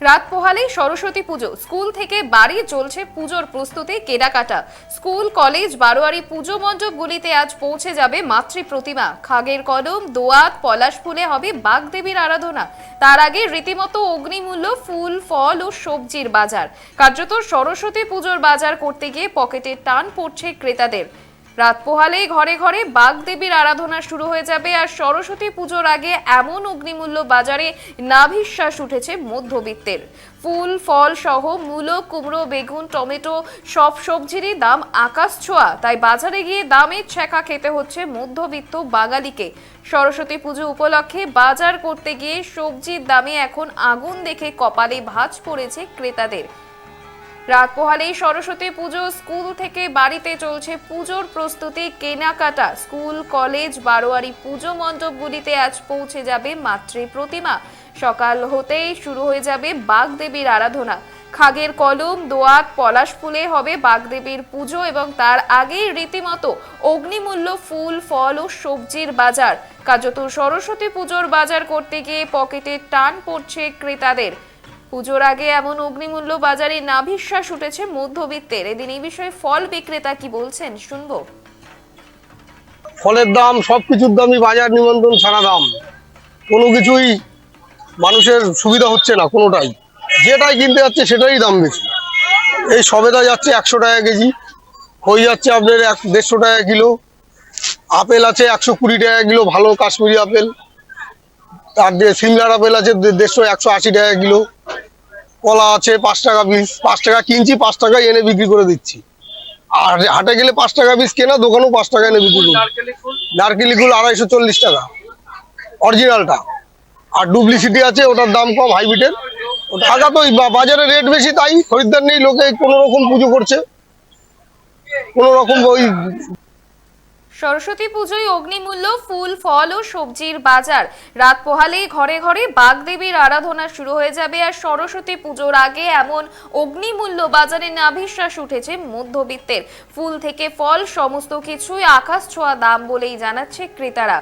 রাত পোহালেই সরস্বতী পুজো। স্কুল থেকে বাড়ি চলছে পুজোর প্রস্তুতি, কেনাকাটা। স্কুল, কলেজ, বারোয়ারি পুজো মণ্ডপগুলিতে আজ পৌঁছে যাবে মাতৃ প্রতিমা। খাগের কদম, দোয়াত, পলাশ ফুলে হবে বাগদেবীর আরাধনা। তার আগে রীতিমতো অগ্নিমূল্য, ফুল, ফল ও সবজির বাজার। কার্যত সরস্বতী পুজোর বাজার করতে গিয়ে পকেটে টান পড়ছে ক্রেতাদের। রাত পোহালেই ঘরে ঘরে বাগদেবীর আরাধনা শুরু হয়ে যাবে আর সরস্বতী পুজোর আগে এমন অগ্নিমূল্য বাজারে নাভিশ্বাস উঠেছে মধ্যবিত্তের। ফুল, ফল সহ মূলো, কুমড়ো, বেগুন, টমেটো সব সবজিরই দাম আকাশ ছোঁয়া। তাই বাজারে গিয়ে দামের ছ্যাঁকা খেতে হচ্ছে মধ্যবিত্ত বাঙালিকে। সরস্বতী পুজো উপলক্ষে বাজার করতে গিয়ে সবজির দামে এখন আগুন দেখে কপালে ভাঁজ পড়েছে ক্রেতাদের। রাত পোহালেই সরস্বতী পুজো স্কুল থেকে বাড়িতে চলছে পুজোর প্রস্তুতি। কেনাকাটা, স্কুল, কলেজ, বারোয়ারি পুজো মণ্ডপগুলিতে আজ পৌঁছে যাবে মাতৃ প্রতিমা। সকাল হতেই শুরু হয়ে যাবে বাগদেবীর আরাধনা। খাগের কলম, দোয়াত, পলাশ ফুলে হবে বাগদেবীর পুজো এবং তার আগেই রীতিমতো অগ্নিমূল্য ফুল, ফল ও সবজির বাজার। কার্যত সরস্বতী পুজোর বাজার করতে গিয়ে পকেটে টান পড়ছে ক্রেতাদের। পুজোর আগে এমন অগ্নিমূল্য বাজারে নাভিশ্বাস উঠেছে মধ্যবিত্তের। এদিন এই বিষয়ে ফল বিক্রেতা কি বলছেন শুনব। ফলের দাম সব কিছুর দামই বাজার নিমন্ত্রণ ছাড়া দাম। কোনো কিছুই মানুষের সুবিধা হচ্ছে না কোনোটাই। যেটাই কিনতে যাচ্ছে সেটাই দাম বেশি। এই সবেদা যাচ্ছে একশো টাকা কেজি হয়ে যাচ্ছে আপনার এক দেড়শো টাকা কিলো, আপেল আছে একশো কুড়ি টাকা কিলো, ভালো কাশ্মীরি আপেল। তার সিমলার আপেল আছে দেড়শো, একশো আশি টাকা কিলো। কলা আছে পাঁচ টাকা পিস, পাঁচ টাকা কিনছি, পাঁচ টাকা এনে বিক্রি করে দিচ্ছি। আর হাটে গেলে পাঁচ টাকা পিস কেনা, দোকানেও পাঁচ টাকা এনে বিক্রি করি। নারকেলি গুলো আড়াইশো চল্লিশ টাকা, অরিজিনালটা। আর ডুপ্লিসিটি আছে, ওটার দাম কম হাইব্রিডের। টাকা তো বাজারে রেট বেশি, তাই খরিদ্দার নেই, লোকে কোনো রকম পুজো করছে। কোনো রকম ওই সরস্বতী পুজোয় অগ্নিমূল্য, ফুল, ফল ও সবজির বাজার। রাত পোহালেই ঘরে ঘরে বাগদেবীর আরাধনা শুরু হয়ে যাবে আর সরস্বতী পুজোর আগে এমন অগ্নিমূল্য বাজারে নাভিশ্বাস উঠেছে মধ্যবিত্তের। ফুল থেকে ফল, সমস্ত কিছুই আকাশ ছোঁয়া দাম বলেই জানাচ্ছে ক্রেতারা।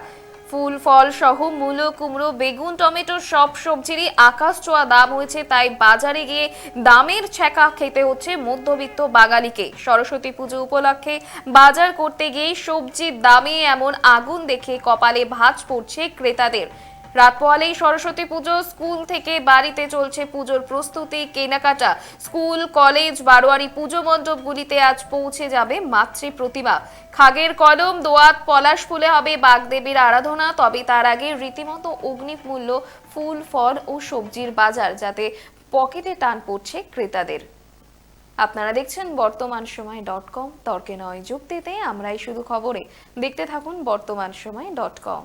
ফুল, ফল সহ মূলো, কুমড়ো, বেগুন, টমেটো সব সবজিরই আকাশ ছোঁয়া দাম হয়েছে, তাই বাজারে গিয়ে দামের ছ্যাঁকা খেতে হচ্ছে মধ্যবিত্ত বাঙালিকে। সরস্বতী পুজো উপলক্ষে বাজার করতে গিয়ে সবজির দামে এমন আগুন দেখে কপালে ভাঁজ পড়ছে ক্রেতাদের। রাত পোহালেই সরস্বতী পুজো, স্কুল থেকে বাড়িতে চলছে পুজোর প্রস্তুতি, কেনাকাটা। স্কুল, কলেজ, বারোয়ারি পুজো মণ্ডপগুলিতে আজ পৌঁছে যাবে মাতৃ প্রতিমা। খাগের কলম, দোয়াত, পলাশ ফুলে হবে বাগদেবীর আরাধনা, তবে তার আগে রীতিমতো অগ্নিমূল্য ফুল, ফল ও সবজির বাজার, যাতে পকেটে টান পড়ছে ক্রেতাদের। আপনারা দেখছেন বর্তমান সময় ডট কম, তর্কে নয় যুক্তিতে, আমরাই শুধু খবরে। দেখতে থাকুন বর্তমান সময় ডট কম।